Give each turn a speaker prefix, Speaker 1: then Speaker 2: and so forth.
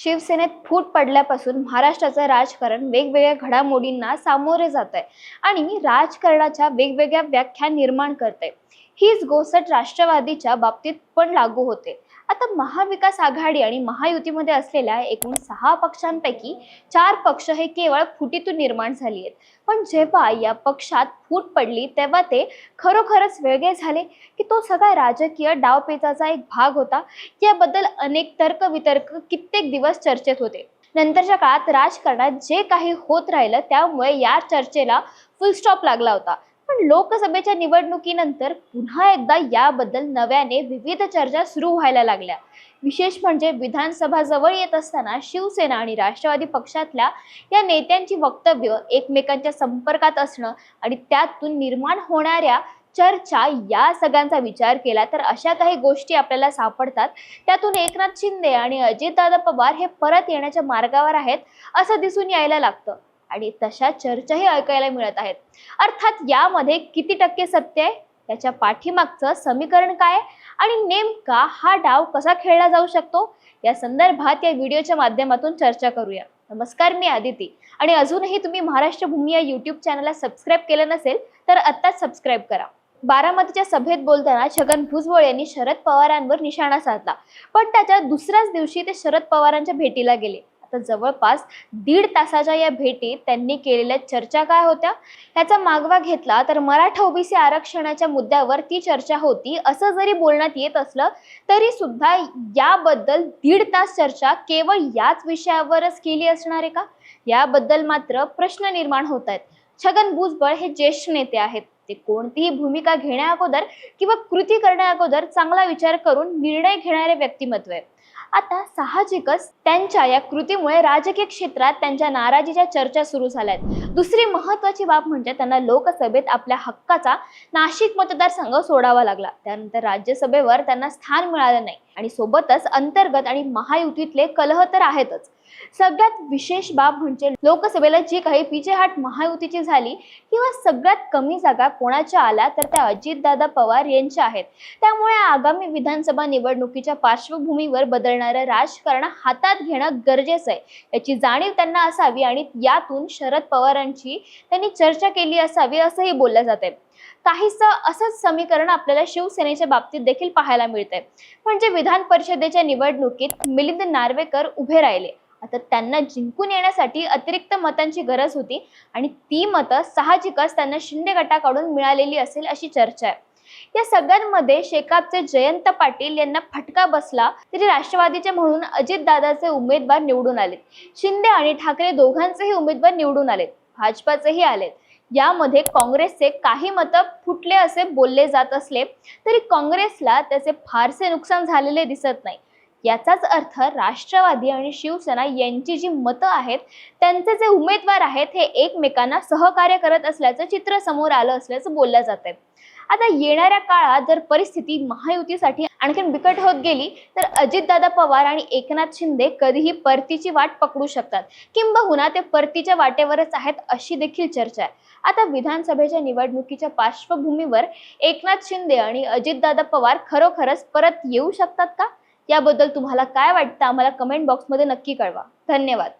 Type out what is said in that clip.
Speaker 1: शिवसेनेत फूट पडल्यापासून महाराष्ट्राचं राजकारण वेगवेगळ्या घडामोडींना सामोरे जात आहे आणि राजकारणाच्या वेगवेगळ्या व्याख्या निर्माण करत आहे हीच गोसट राष्ट्रवादीच्या बाबतीत पण लागू होते. आता महाविकास आघाडी आणि महायुतीमध्ये असलेल्या एकूण सहा पक्षांपैकी चार पक्ष हे केवळ फुटीतून निर्माण झाली आहेत. पण जेव्हा या पक्षात फूट पडली तेव्हा ते खरोखरच वेगळे झाले? की तो सगळा राजकीय डावपेचाचा एक भाग होता? याबद्दल अनेक तर्क वितर्क कित्येक दिवस चर्चेत होते. नंतरच्या काळात राजकारणात जे काही होत राहिलं त्यामुळे या चर्चेला फुल स्टॉप लागला होता. पण लोकसभेच्या निवडणुकीनंतर पुन्हा एकदा याबद्दल नव्याने विविध चर्चा सुरू व्हायला लागल्या. विशेष म्हणजे विधानसभा जवळ येत असताना शिवसेना आणि राष्ट्रवादी पक्षातल्या या नेत्यांची वक्तव्य एकमेकांच्या संपर्कात असणं आणि त्यातून निर्माण होणाऱ्या चर्चा या सगळ्यांचा विचार केला तर अशा काही गोष्टी आपल्याला सापडतात. त्यातून एकनाथ शिंदे आणि अजितदादा पवार हे परत येण्याच्या मार्गावर आहेत असं दिसून यायला लागतं. आणि तशा चर्चाही ऐकायला मिळत आहेत. अर्थात यामध्ये किती टक्के सत्य आहे? त्याच्या पाठीमागचं समीकरण काय आणि नेमका हा डाव कसा खेळला जाऊ शकतो? या संदर्भात या व्हिडिओच्या माध्यमातून चर्चा करूया. नमस्कार मी आदिती. आणि अजूनही तुम्ही महाराष्ट्र भूमी या युट्यूब चॅनलला सबस्क्राईब केलं नसेल तर आत्ताच सबस्क्राईब करा. बारामतीच्या सभेत बोलताना छगन भुजबळ यांनी शरद पवारांवर निशाणा साधला. पण त्याच्या दुसऱ्याच दिवशी ते शरद पवारांच्या भेटीला गेले. तर जवळपास दीड तासाच्या या भेटीत त्यांनी केलेल्या चर्चा काय होत्या? त्याचा मागवा घेतला तर मराठा ओबीसी आरक्षणाच्या मुद्द्यावर ती चर्चा होती. असं जरी बोलण्यात येत असलं तरी सुद्धा याबद्दल दीड तास चर्चा केवळ याच विषयावरच केली असणार आहे का? याबद्दल मात्र प्रश्न निर्माण होत आहेत. छगन भुजबळ हे ज्येष्ठ नेते आहेत. ते कोणतीही भूमिका घेण्या अगोदर किंवा कृती करण्या अगोदर चांगला विचार करून निर्णय घेणारे व्यक्तिमत्व आहे. आता साहजिकच त्यांच्या या कृतीमुळे राजकीय क्षेत्रात त्यांच्या नाराजीच्या चर्चा सुरू झाल्या आहेत. दुसरी महत्वाची बाब म्हणजे त्यांना लोकसभेत आपल्या हक्काचा नाशिक मतदारसंघ सोडावा लागला. त्यानंतर राज्यसभेवर त्यांना स्थान मिळालं नाही. आणि सोबतच अंतर्गत आणि महायुतीतले कलह तर आहेतच. सगळ्यात विशेष बाब म्हणजे लोकसभेला जी काही पिछेहाट महायुतीची झाली किंवा सगळ्यात कमी जागा कोणाच्या आल्या तर त्या अजितदादा पवार यांच्या आहेत. त्यामुळे आगामी विधानसभा निवडणुकीच्या पार्श्वभूमीवर बदलणारं राजकारण हातात घेणं गरजेचं आहे. याची जाणीव त्यांना असावी आणि यातून शरद पवारांची त्यांनी चर्चा केली असावी असंही बोललं जात आहे काहीसं असंच समीकरण आपल्याला शिवसेनेच्या बाबतीत देखील पाहायला मिळतंय. म्हणजे विधान परिषदेच्या निवडणुकीत मिलिंद नार्वेकर उभे राहिले. आता त्यांना जिंकून येण्यासाठी अतिरिक्त मतांची गरज होती आणि ती मतं साहजिकच त्यांना शिंदे गटाकडून मिळालेली असेल अशी चर्चा आहे. या सगळ्यांमध्ये शेकापचे जयंत पाटील यांना फटका बसला तरी राष्ट्रवादीचे म्हणून अजितदादाचे उमेदवार निवडून आलेत. शिंदे आणि ठाकरे दोघांचेही उमेदवार निवडून आलेत. भाजपाचेही आलेत. यामध्ये काँग्रेसचे काही मतं फुटले असे बोलले जात असले तरी काँग्रेसला त्याचे फारसे नुकसान झालेले दिसत नाही. याचाच अर्थ राष्ट्रवादी आणि शिवसेना यांची जी मतं आहेत त्यांचे जे उमेदवार आहेत हे एकमेकांना सहकार्य करत असल्याचं चित्र समोर आलं असल्याचं बोललं जात आहे आता येणाऱ्या काळात जर परिस्थिती महायुतीसाठी आणखीन बिकट होत गेली तर अजितदादा पवार आणि एकनाथ शिंदे कधीही परतीची वाट पकडू शकतात. किंबहुना ते परतीच्या वाटेवरच आहेत अशी देखील चर्चा आहे. आता विधानसभेच्या निवडणुकीच्या पार्श्वभूमीवर एकनाथ शिंदे आणि अजितदादा पवार खरोखरच परत येऊ शकतात का? याबद्दल तुम्हाला काय वाटतं? आम्हाला कमेंट बॉक्समध्ये नक्की कळवा. धन्यवाद.